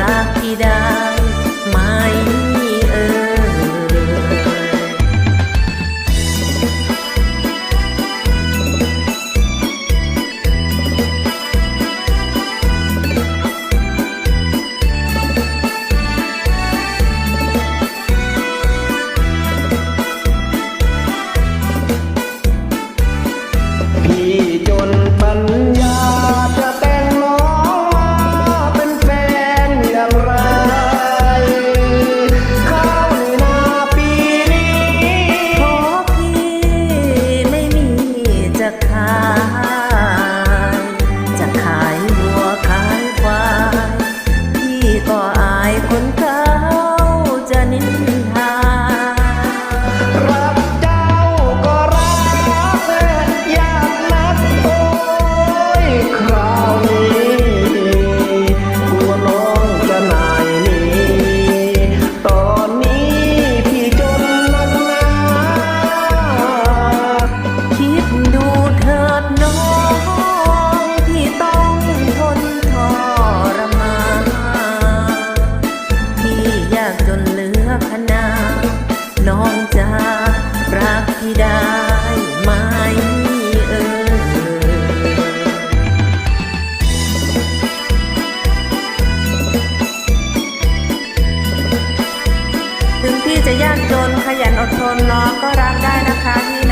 รักที่ได้ จะยากจนขยันอดทนรอก็รักได้นะคะพี่